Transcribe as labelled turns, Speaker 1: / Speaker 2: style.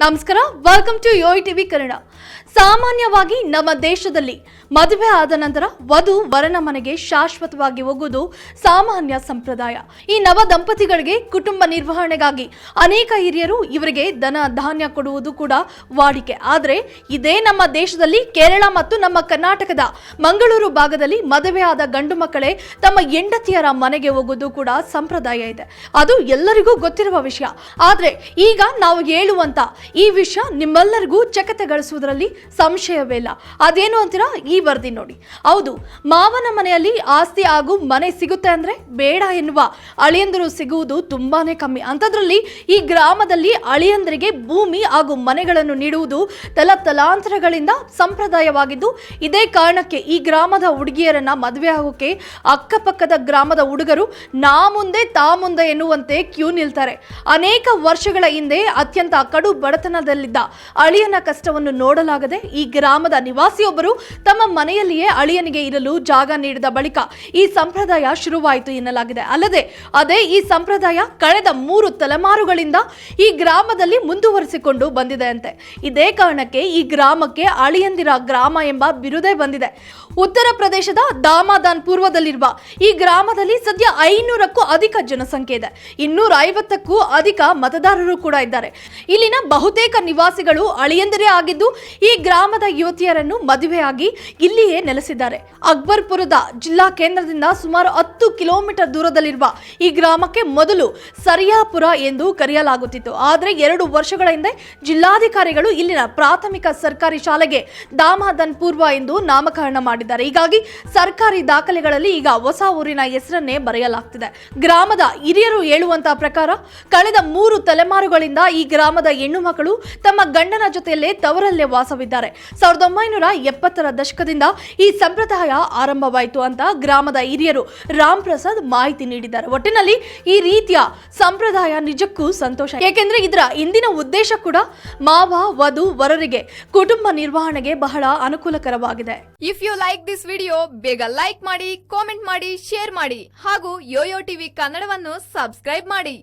Speaker 1: ನಮಸ್ಕಾರ welcome to Yo TV Kannada ಸಾಮಾನ್ಯವಾಗಿ ನಮ್ಮ ದೇಶದಲ್ಲಿ ಮದುವೆ ಆದ ನಂತರ ವಧು ವರನ ಮನೆಗೆ ಶಾಶ್ವತವಾಗಿ ಹೋಗುವುದು ಸಾಮಾನ್ಯ ಸಂಪ್ರದಾಯ. ಈ ನವ ದಂಪತಿಗಳಿಗೆ ಕುಟುಂಬ ನಿರ್ವಹಣೆಗಾಗಿ ಅನೇಕ ಹಿರಿಯರು ಇವರಿಗೆ ದನ ಧಾನ್ಯ ಕೊಡುವುದು ಕೂಡ ವಾಡಿಕೆ. ಆದರೆ ಇದೇ ನಮ್ಮ ದೇಶದಲ್ಲಿ ಕೇರಳ ಮತ್ತು ನಮ್ಮ ಕರ್ನಾಟಕದ ಮಂಗಳೂರು ಭಾಗದಲ್ಲಿ ಮದುವೆ ಆದ ಗಂಡು ಮಕ್ಕಳೇ ತಮ್ಮ ಹೆಂಡತಿಯರ ಮನೆಗೆ ಹೋಗುವುದು ಕೂಡ ಸಂಪ್ರದಾಯ ಇದೆ. ಅದು ಎಲ್ಲರಿಗೂ ಗೊತ್ತಿರುವ ವಿಷಯ. ಆದರೆ ಈಗ ನಾವು ಹೇಳುವಂತ ಈ ವಿಷಯ ನಿಮ್ಮೆಲ್ಲರಿಗೂ ಚಕತೆಗಳಿಸುವುದರಲ್ಲಿ ಸಂಶಯವೇ ಇಲ್ಲ ಅದೇನು ಅಂತೀರಾ? ಈ ವರದಿ ನೋಡಿ. ಹೌದು, ಮಾವನ ಮನೆಯಲ್ಲಿ ಆಸ್ತಿ ಹಾಗೂ ಮನೆ ಸಿಗುತ್ತೆ ಅಂದ್ರೆ ಬೇಡ ಎನ್ನುವ ಅಳಿಯಂದರು ಸಿಗುವುದು ತುಂಬಾನೇ ಕಮ್ಮಿ. ಅಂಥದ್ರಲ್ಲಿ ಈ ಗ್ರಾಮದಲ್ಲಿ ಅಳಿಯಂದರಿಗೆ ಭೂಮಿ ಹಾಗೂ ಮನೆಗಳನ್ನು ನೀಡುವುದು ತಲ ತಲಾಂತರಗಳಿಂದ ಸಂಪ್ರದಾಯವಾಗಿದ್ದು, ಇದೇ ಕಾರಣಕ್ಕೆ ಈ ಗ್ರಾಮದ ಹುಡುಗಿಯರನ್ನ ಮದುವೆ ಆಗೋಕೆ ಅಕ್ಕಪಕ್ಕದ ಗ್ರಾಮದ ಹುಡುಗರು ನಾ ಮುಂದೆ ತಾ ಮುಂದೆ ಎನ್ನುವಂತೆ ಕ್ಯೂ ನಿಲ್ತಾರೆ. ಅನೇಕ ವರ್ಷಗಳ ಹಿಂದೆ ಅತ್ಯಂತ ಕಡು ಬಡತನದಲ್ಲಿದ್ದ ಅಳಿಯನ ಕಷ್ಟವನ್ನು ನೋಡಲಾಗದೆ ಈ ಗ್ರಾಮದ ನಿವಾಸಿಯೊಬ್ಬರು ತಮ್ಮ ಮನೆಯಲ್ಲಿಯೇ ಅಳಿಯನಿಗೆ ಇರಲು ಜಾಗ ನೀಡಿದ ಬಳಿಕ ಈ ಸಂಪ್ರದಾಯ ಶುರುವಾಯಿತು ಎನ್ನಲಾಗಿದೆ. ಅಲ್ಲದೆ ಅದೇ ಈ ಸಂಪ್ರದಾಯ ಕಳೆದ ಮೂರು ತಲೆಮಾರುಗಳಿಂದ ಈ ಗ್ರಾಮದಲ್ಲಿ ಮುಂದುವರಿಸಿಕೊಂಡು ಬಂದಿದೆ ಅಂತೆ. ಇದೇ ಕಾರಣಕ್ಕೆ ಈ ಗ್ರಾಮಕ್ಕೆ ಅಳಿಯಂದಿರ ಗ್ರಾಮ ಎಂಬ ಬಿರುದೇ ಬಂದಿದೆ. ಉತ್ತರ ಪ್ರದೇಶದ ದಾಮಾದಾನ್ ಪೂರ್ವದಲ್ಲಿರುವ ಈ ಗ್ರಾಮದಲ್ಲಿ ಸದ್ಯ ಐನೂರಕ್ಕೂ ಅಧಿಕ ಜನಸಂಖ್ಯೆ ಇದೆ. ಇನ್ನೂರ ಐವತ್ತಕ್ಕೂ ಅಧಿಕ ಮತದಾರರು ಕೂಡ ಇದ್ದಾರೆ. ಇಲ್ಲಿನ ಬಹುತೇಕ ನಿವಾಸಿಗಳು ಅಳಿಯಂದಿರೇ ಆಗಿದ್ದು, ಈ ಗ್ರಾಮದ ಯುವತಿಯರನ್ನು ಮದುವೆಯಾಗಿ ಇಲ್ಲಿಯೇ ನೆಲೆಸಿದ್ದಾರೆ. ಅಕ್ಬರ್ಪುರದ ಜಿಲ್ಲಾ ಕೇಂದ್ರದಿಂದ ಸುಮಾರು ಹತ್ತು ಕಿಲೋಮೀಟರ್ ದೂರದಲ್ಲಿರುವ ಈ ಗ್ರಾಮಕ್ಕೆ ಮೊದಲು ಸರಿಯಾಪುರ ಎಂದು ಕರೆಯಲಾಗುತ್ತಿತ್ತು. ಆದರೆ ಎರಡು ವರ್ಷಗಳ ಹಿಂದೆ ಜಿಲ್ಲಾಧಿಕಾರಿಗಳು ಇಲ್ಲಿನ ಪ್ರಾಥಮಿಕ ಸರ್ಕಾರಿ ಶಾಲೆಗೆ ದಾಮಾದನ್ ಪೂರ್ವ ಎಂದು ನಾಮಕರಣ ಮಾಡಿದ್ದಾರೆ. ಹೀಗಾಗಿ ಸರ್ಕಾರಿ ದಾಖಲೆಗಳಲ್ಲಿ ಈಗ ಹೊಸ ಊರಿನ ಹೆಸರನ್ನೇ ಬರೆಯಲಾಗ್ತಿದೆ. ಗ್ರಾಮದ ಹಿರಿಯರು ಹೇಳುವಂತಹ ಪ್ರಕಾರ ಕಳೆದ ಮೂರು ತಲೆಮಾರುಗಳಿಂದ ಈ ಗ್ರಾಮದ ಹೆಣ್ಣು ಮಕ್ಕಳು ತಮ್ಮ ಗಂಡನ ಜೊತೆಯಲ್ಲೇ ತವರಲ್ಲೇ ವಾಸವಿದ್ದಾರೆ ಸಾವಿರದ ಒಂಬೈನೂರ ಎಪ್ಪತ್ತರ ದಶಕದಿಂದ ಈ ಸಂಪ್ರದಾಯ ಆರಂಭವಾಯಿತು ಅಂತ ಗ್ರಾಮದ ಹಿರಿಯರು ರಾಮ್ ಪ್ರಸಾದ್ ಮಾಹಿತಿ ನೀಡಿದ್ದಾರೆ. ಒಟ್ಟಿನಲ್ಲಿ ಈ ರೀತಿಯ ಸಂಪ್ರದಾಯ ನಿಜಕ್ಕೂ ಸಂತೋಷ. ಏಕೆಂದ್ರೆ ಇದರ ಇಂದಿನ ಉದ್ದೇಶ ಕೂಡ ಮಾವ, ವಧು, ವರರಿಗೆ ಕುಟುಂಬ ನಿರ್ವಹಣೆಗೆ ಬಹಳ ಅನುಕೂಲಕರವಾಗಿದೆ.
Speaker 2: If you like this video ಬೇಗ ಲೈಕ್ ಮಾಡಿ ಕಾಮೆಂಟ್ ಮಾಡಿ ಶೇರ್ ಮಾಡಿ ಹಾಗೂ ಯೋಯೋ ಟಿವಿ ಕನ್ನಡವನ್ನು ಸಬ್ಸ್ಕ್ರೈಬ್ ಮಾಡಿ.